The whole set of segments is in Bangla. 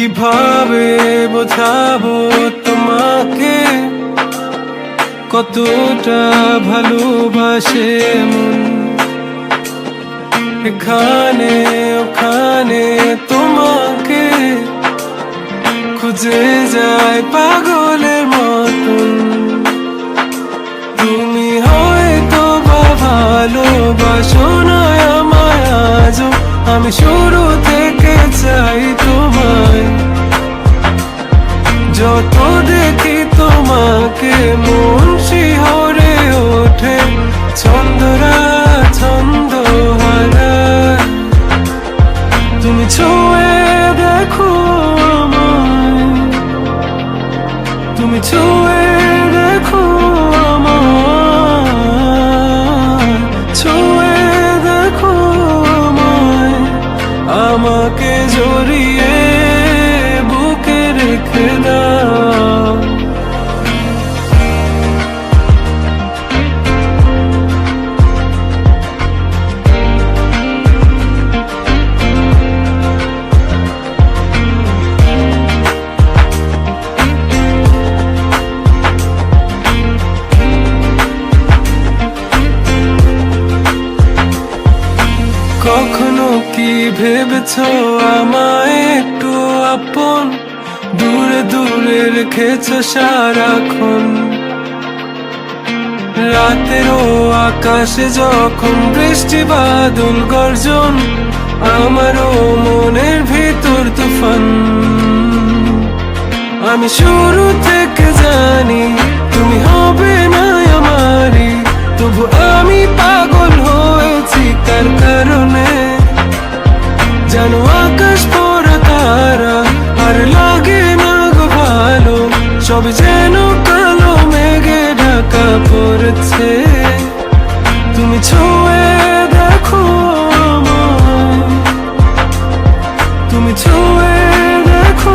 কীভাবে বোঝাবো তোমাকে? কতটা ভালোবাসে এখানে, ওখানে তোমাকে খুঁজে যায় পাগলের মতন। তুমি হয়তো বা ভালোবাসো না আমায় আজও। আমি শুরু যত দেখি তোমাকে মন শিহরে ওঠে ছন্দরা ছন্দ তুমি ছুঁয়ে দেখো তুমি ছুঁয়ে দেখো ছুঁয়ে দেখো আমাকে জড়িয়ে রেখে দাও কখনো কি ভেবেছ আমায় একটু আপন দূরে রেখেছ সারাক্ষণ। রাতেরও আকাশে যখন বৃষ্টি বাদল গর্জন, আমারও মনের ভিতর তুফান। আমি শুরু থেকে তুমি ছুঁয়ে দেখো।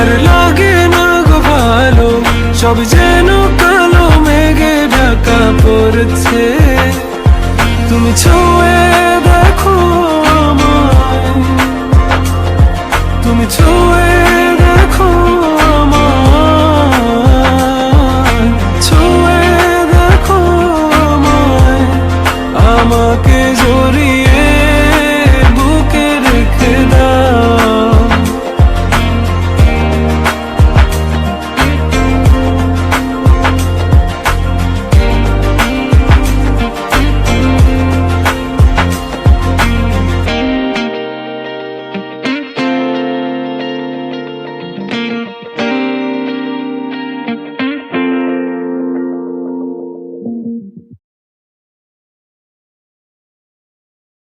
আর লাগে না গো ভালো, সব যেন কালো মেঘে ঢাকা পড়ছে। তুমি ছোঁয়ে দেখো আমায়, তুমি ছোঁয়ে